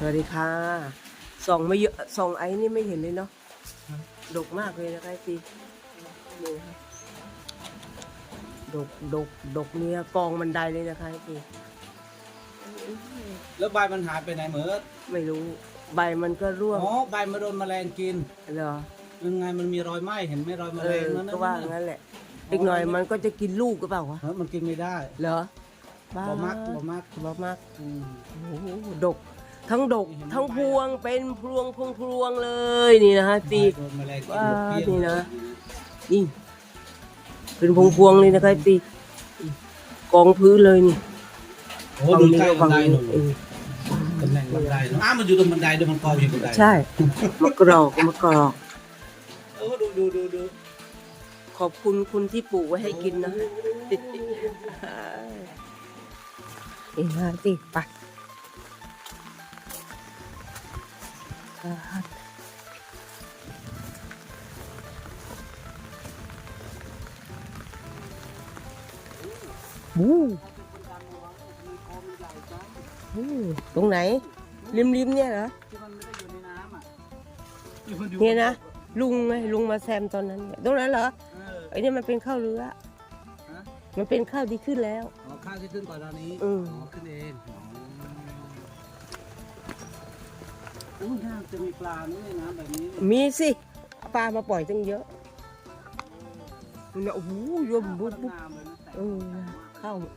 สวัสดีค่ะส่องไม่เยอะส่องไอ้นี่ไม่เห็นเลยเนาะดกมากเลยนะคะพี่นี่นะคะดกดกดกเนี่ยกองบันไดเลยนะคะพี่แล้วใบมันหายไปไหนเหมือไม่รู้ ใบมันก็ร่วงอ๋อใบมันโดนแมลงกินเหรอยังไงมันมีรอยไหม้เห็นไหมรอยแมเอลองนั่นก็ว่างั้นแหละอีกหน่อยมันก็จะกินลูกก็เปล่าวะเออมันกินไม่ได้ เหรอบ่มักบ่มักบ่มักอืมโอ้โหดก ทั้งดกทั้งพวงเป็นพวงพวงพวงเลยนี่นะคะตีใบโดนแมลงกินว่าหมดเกลี้ยงนี่นะนี่เป็นพวงพวงๆเลยนะคะตีกองพื้นเลยนี่โอ้ดูใกล้บันไดหนูเออตำแหน่งบันไดเนอะอ้าวมันอยู่ตรงบันไดเดี๋ยวมันกองอยู่บันไดใช่มะกรอกมะกรอกเออดูดูดูดูขอบคุณคุณที่ปลูกไว้ให้กินนะเอ็นะตีไป บูบูตรงไหน ริมริมๆเนี่ยเหรอที่มันไม่ได้อยู่ในน้ำอะที่มัอยู่เนี่ยนะ ลุงไงลุงมาแซมตอนนั้นเนี่ยตรงนั้นเหรอเออไอ้นี่มันเป็นข้าวเรือฮะมันเป็นข้าวที่ขึ้นแล้วอ๋อข้าวที่ขึ้นก่อนตอนนี้อืมอ๋อ ขึ้นเอง อ๋อโอ้ยน่าจะมีปลานี่ในน้ำแบบนี้เนี่ยมีสิเอาปลามาปล่อยตั้งเยอะเนี่ยโอ้โหยมบุ๊บบุ๊บงามเลยนะแต่เออข้าวนี่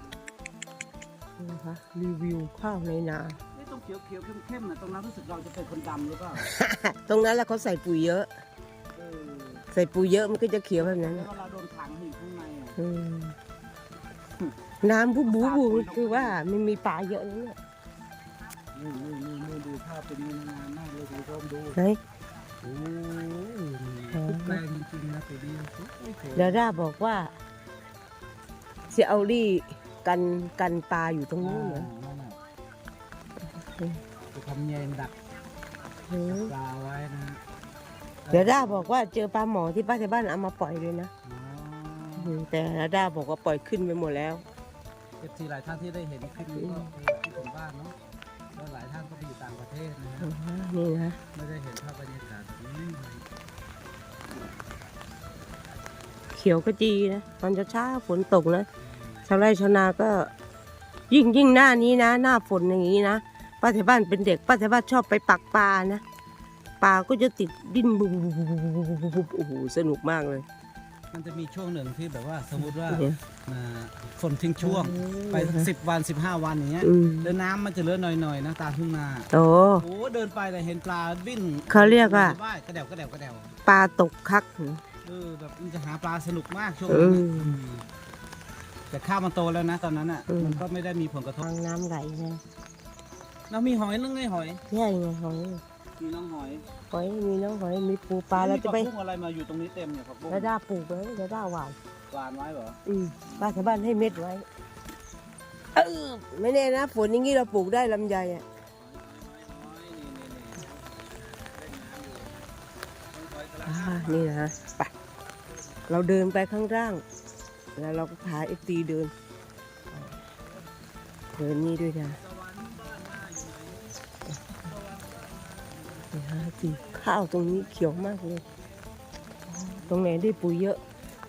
นะคะรีวิวข้าวในนา ไอ้ตรงเขียวเขียวๆเข้มๆน่ะตรงนั้นรู้สึกเราจะเป็นคนดำหรือเปล่าตรงนั้นแล้วเขาใส่ปุ๋ยเยอะ เออใส่ปุ๋ยเยอะมันก็จะเขียวแบบนั้นแล้วน่ะเวลาโดนขังอยู่ข้างในอะอืมน้ำบุ๊บบุ๊บบุ๊บคือว่ามันมีปลาเยอะนะเนี่ย นี่นี่นี่นี่ดูภาพเป็นงามมากเลยคุณผู้ชมดูไหนโอ้ยทุกแปลงจริงๆนะตัวนี้โอ้ยโหดาด้าบอกว่าเสียเอาลี่กันกันปลาอยู่ตรงนู้นเหรอนั่นน่ะจะทำแยงดักอืมปลาไว้นะเดี๋ยวด้าบอกว่าเจอปลาหมอที่ป้าที่บ้านเอามาปล่อยเลยนะอ๋ออืมแต่ด้าบอกว่าปล่อยขึ้นไปหมดแล้วเอฟซีหลายท่านที่ได้เห็นคลิปนี้ก็ ศนะฮะนี่นะ ไม่ได้เห็นภาพบรรยากาศแบบนี้เขียวก็จีนะตอนเช้าๆฝนตกนะชาวไร่ชาวนาก็ ยิ่งยิ่งหน้านี้นะ หน้าฝนอย่างนี้นะป้าแถวบ้านเป็นเด็กป้าแถวบ้านชอบไปปักปลานะปลาก็จะติดดิ้นบุบบุบโอ้โหสนุกมากเลย มันจะมีช่วงหนึ่งที่แบบว่าสมมติว่าเนี่ยอ่าฝนทิ้งช่วงไปสักสิบวันสิบห้าวันอย่างเงี้ยอืม แล้วน้ำมันจะเหลือหน่อยๆนะตามทุ่งนาโอ้ โอ้เดินไปเลยเห็นปลาวิ่งเขาเรียกว่า ว่ายกระเดวกระเดวกระเดวปลาตกคัก เออแบบมันจะหาปลาสนุกมากช่วงเอนั้นอน่ะอื มแต่ข้าวมันโตแล้วนะตอนนั้นอะอืมมันก็ไม่ได้มีผลกระทบทางน้ำไหลนะเรามีหอยนึงไงหอยใช่ไงหอย มีน้องหอยหอยมีน้องหอยมีปูปลาเราจะไปมีผักบุ้งอะไรมาอยู่ตรงนี้เต็มเนี่ยผักบุ้งแล้วด้าปลูกไว้แล้วด้าหวานหวานไว้เหรออืมบ้านชาวบ้านให้เม็ดไว้เออไม่แน่นะฝนอย่างนี้เราปลูกได้ลำไยอะอ่านี่นะไปเราเดินไปข้างล่าง แล้วเราก็พาเอฟตีเดิน เดินนี่ด้วยนะ นี่ฮะตีข้าวตรงนี้เขียวมากเลย ตรงไหนได้ปุ๋ยเยอะ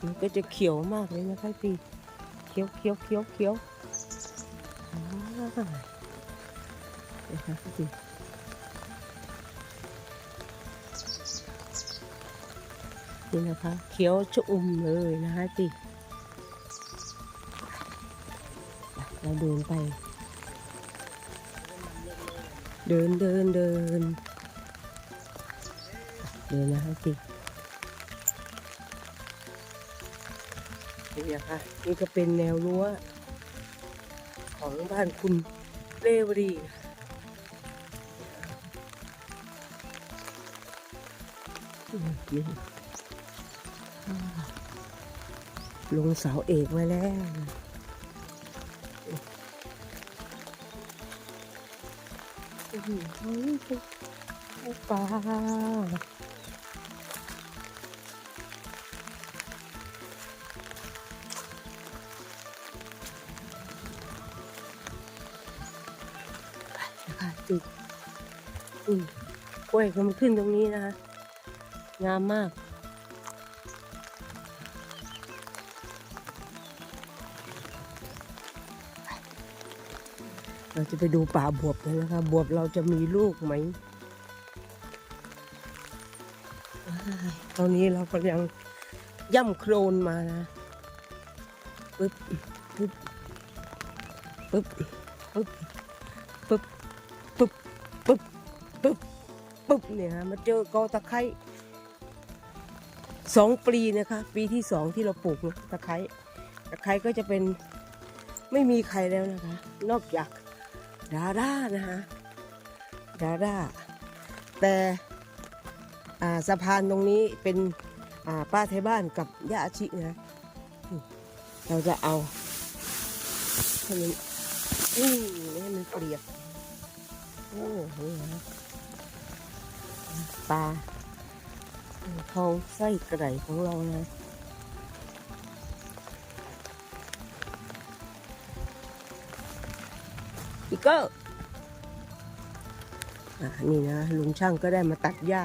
มันก็จะเขียวมากเลยนะคะพี่เขียวเขียวเขียวเขียวนะคะพี่นี่นะคะเขียวชอุ่มเลยนะคะพี่เราเดินไป เดินเดินเดิน เดินนะคะพี่นี่นะคะนี่ก็เป็นแนวรั้วของบ้านคุณเลวดีลงเสาเอกไว้แล้วโอ้โหปลา คะติดอืมกล้วยก็มันขึ้นตรงนี้นะคะ งามมาก เราจะไปดูป่าบวบกันนะคะ บวบเราจะมีลูกไหม ตอนนี้เรากำลังย่ำโครนมานะปึ๊บปึ๊บปึ๊บปึ๊บ ปึ๊บปึ๊บเนี่ยฮะมาเจอกอตะไคร้สองปีนะคะ ปีที่สองที่เราปลูกนะตะไคร้ตะไคร้ก็จะเป็นไม่มีใครแล้วนะคะ นอกจากดาด้านะฮะดาด้าแต่สะพานตรงนี้เป็นป้าไทยบ้านกับย่าอาชินะเราจะเอาให้มันนี่ไม่ให้มันเปียกโอ้โห ปลาทองไส้กระไดของเรานะอีกเกอร์อะนี่นะลุงช่างก็ได้มาตัดหญ้า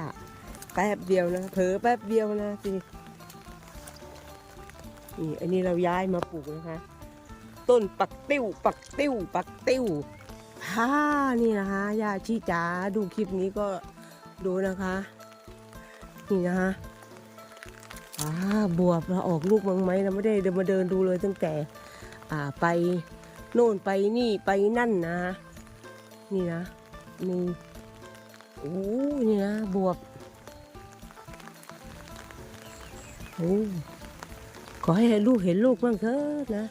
แป๊บเดียวนะเผลอแป๊บเดียวนะสินี่อันนี้เราย้ายมาปลูกนะคะ ต้นปักติ้ว ปักติ้ว ปักติ้วฮ่านี่นะคะยาชีจ๋าดูคลิปนี้ก็ ดูนะคะ นี่นะคะอ่าบวบเราออกลูกมั้งไหมเราไม่ได้เดินมาเดินดูเลยตั้งแต่ อ่าไปโน่นไปนี่ไปนั่นนะ นี่นะนี่โอ้นี่นะบวบโอ้ขอให้ลูกเห็นลูกบ้างเถอะนะ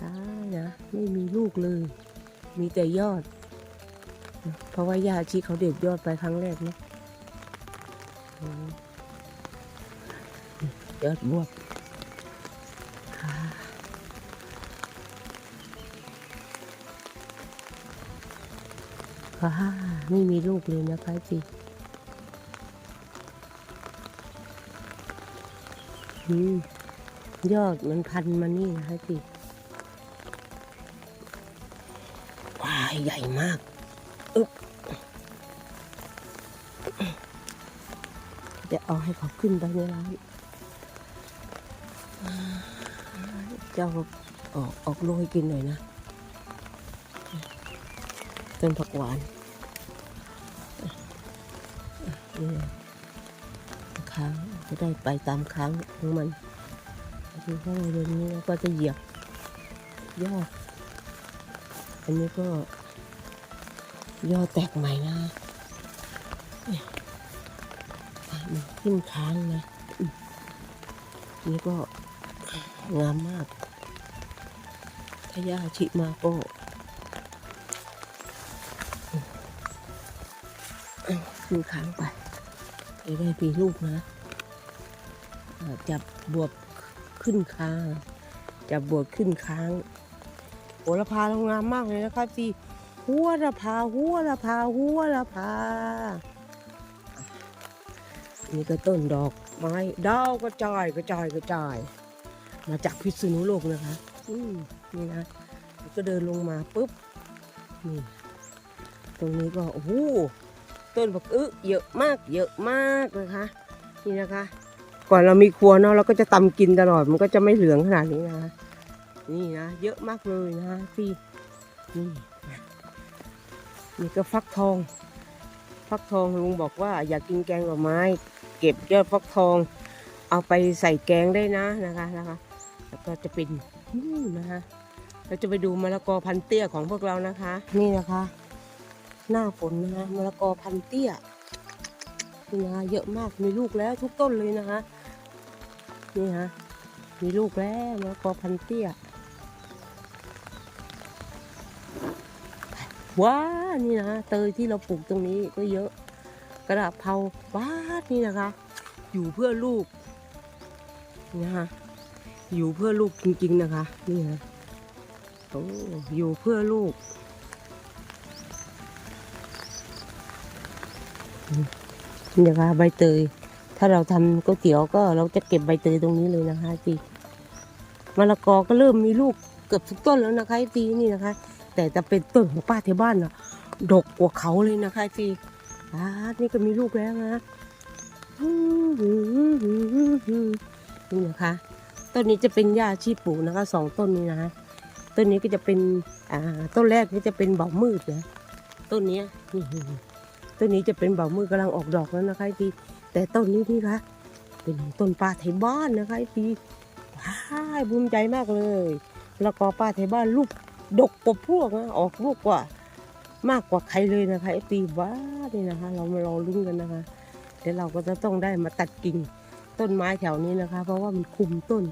ตายนะ ไม่มีลูกเลย มีแต่ยอด เพราะว่ายาชีเขาเด็ดยอดไปครั้งแรกเนาะยอดบวบค่ะค่ะไม่มีลูกเลยนะคะจีอืมยอดมันพันมานี่นะคะสิว้าใหญ่มาก จะเอาให้เขาขึ้นไปในร้านเจ้าออกออกโรยกินหน่อยนะต้นผักหวานค้างจะได้ไปตามค้างของมันดูเข้ามาเดือนนี้แล้วก็จะเหยียบยอด อันนี้ก็ยอดแตกใหม่นะเนี่ยอะ มันขึ้นค้างนะ นี่ก็งามมาก ถ้าย่าชิมาก็อืมขึ้นค้างไปจะได้มีลูกนะ จับบวบขึ้นค้าง จับบวบขึ้นค้างโหระพาเรางามมากเลยนะครับพี่หัวระพาหัวระพาหัวระพา นี่ก็ต้นดอกไม้ดาวกระจายกระจายกระจาย มาจากพิษณุโลกนะคะ อืมนี่นะก็เดินลงมาปุ๊บนี่ตรงนี้ก็โอ้โหต้นบักอึเยอะมาก เยอะมากนะคะนี่นะคะ ก่อนเรามีครัวเนาะเราก็จะตำกินตลอดมันก็จะไม่เหลืองขนาดนี้นะคะนี่นะเยอะมากเลยนะพี่นี่นี่ก็ฟักทอง ฟักทองลุงบอกว่าอยากกินแกงหน่อไม้ เก็บยอดฟักทอง เอาไปใส่แกงได้นะนะคะนะคะแล้วก็จะเป็นนี่นะคะเราจะไปดูมะละกอพันเตี้ยของพวกเรานะคะ นี่นะคะ หน้าฝนนะคะมะละกอพันเตี้ยนี่นะคะเยอะมากมีลูกแล้วทุกต้นเลยนะคะนี่ฮะมีลูกแล้วมะละกอพันเตี้ย ว้านี่นะเตยที่เราปลูกตรงนี้ก็เยอะ กระดาษเพราบ้านี่นะคะ อยู่เพื่อลูกนี่นะคะอยู่เพื่อลูกจริง ๆ นะคะนี่นะโอ้อยู่เพื่อลูกนี่นะคะใบเตย ถ้าเราทำก๋วยเตี๋ยวก็เราจะเก็บใบเตยตรงนี้เลยนะคะจีมะละกอก็เริ่มมีลูกเกือบทุกต้นแล้วนะคะจีนี่นะคะ แต่จะเป็นต้นของป้าที่บ้านนะดกกว่าเขาเลยนะคะจีอ่านี่ก็มีลูกแล้วนะนี่นะคะต้นนี้จะเป็นหญ้าชีปูนะคะสองต้นนี้นะต้นนี้ก็จะเป็นอ่าต้นแรกนี่จะเป็นเบามืดนะต้นนี้ต้นนี้จะเป็นเบามืดกำลังออกดอกแล้วนะคะพี่แต่ต้นนี้นี่คะเป็นต้นปลาไทยบ้านนะคะพี่ว้าภูมิใจมากเลยแล้วก็ปลาไทยบ้านลูก ดกกว่าพวกนะออกลูกกว่า มากกว่าใครเลยนะคะไอปีว้านี่นะคะ เรามารอลุ้นกันนะคะ เดี๋ยวเราก็จะต้องได้มาตัดกิ่งต้นไม้แถวนี้นะคะ เพราะว่ามันคุมต้น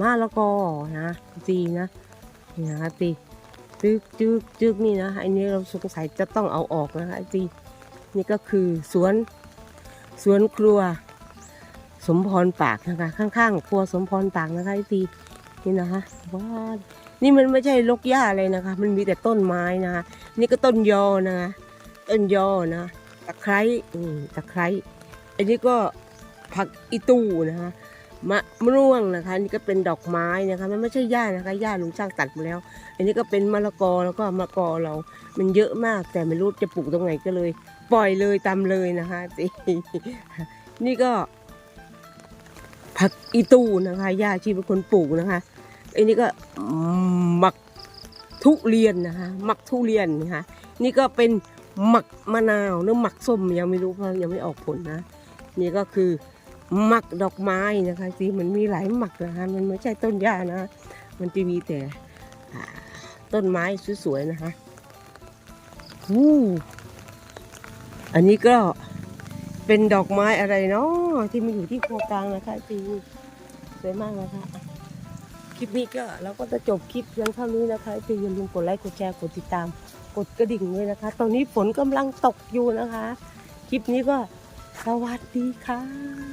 มะละกอนะจีนะนี่นะคะปีจึกจึกจึกนี่นะอันนี้เราสงสัยจะต้องเอาออกนะคะไอปีนี่ก็คือสวนสวนครัว สมพรปากนะคะ ข้างๆครัวสมพรปากนะคะไอปีนี่นะคะว้า นี่มันไม่ใช่ลกหญ้าอะไรนะคะ มันมีแต่ต้นไม้นะคะนี่ก็ต้นยอนะคะต้นยอนะตะไคร้อืตะไคร้อันนี้ก็ผักอีตูนะคะมะม่วงนะคะ นี่ก็เป็นดอกไม้นะคะ มันไม่ใช่หญ้านะคะหญ้าลุงช่างตัดมาแล้ว อันนี้ก็เป็นมะละกอแล้วก็มะกอเรา มันเยอะมากแต่ไม่รู้จะปลูกตรงไหนก็เลย ปล่อยเลยตามเลยนะคะจีนี่ก็ผักอีตูนะคะย่าชีเป็นคนปลูกนะคะ อันนี้ก็หมักทุเรียนนะคะหมักทุเรียนนะคะนี่ก็เป็นหมักมะนาวหรือหมักส้มยังไม่รู้เพราะยังไม่ออกผลนะ นี่ก็คือหมักดอกไม้นะคะสิมันมีหลายหมักนะคะมันไม่ใช่ต้นหญ้านะ มันจะมีแต่ต้นไม้สวยๆนะคะวู้อันนี้ก็เป็นดอกไม้อะไรเนาะที่มันอยู่ที่โครงกลางนะคะจริงสวยมากนะคะ ลิปนี้ก็เราก็จะจบคลิปเพียงเท่านี้นะคะจริงอย่าลืมกดไลค์กดแชร์กดติดตาม กดกระดิ่งด้วยนะคะ ตอนนี้ฝนกำลังตกอยู่นะคะ คลิปนี้ก็สวัสดีค่ะ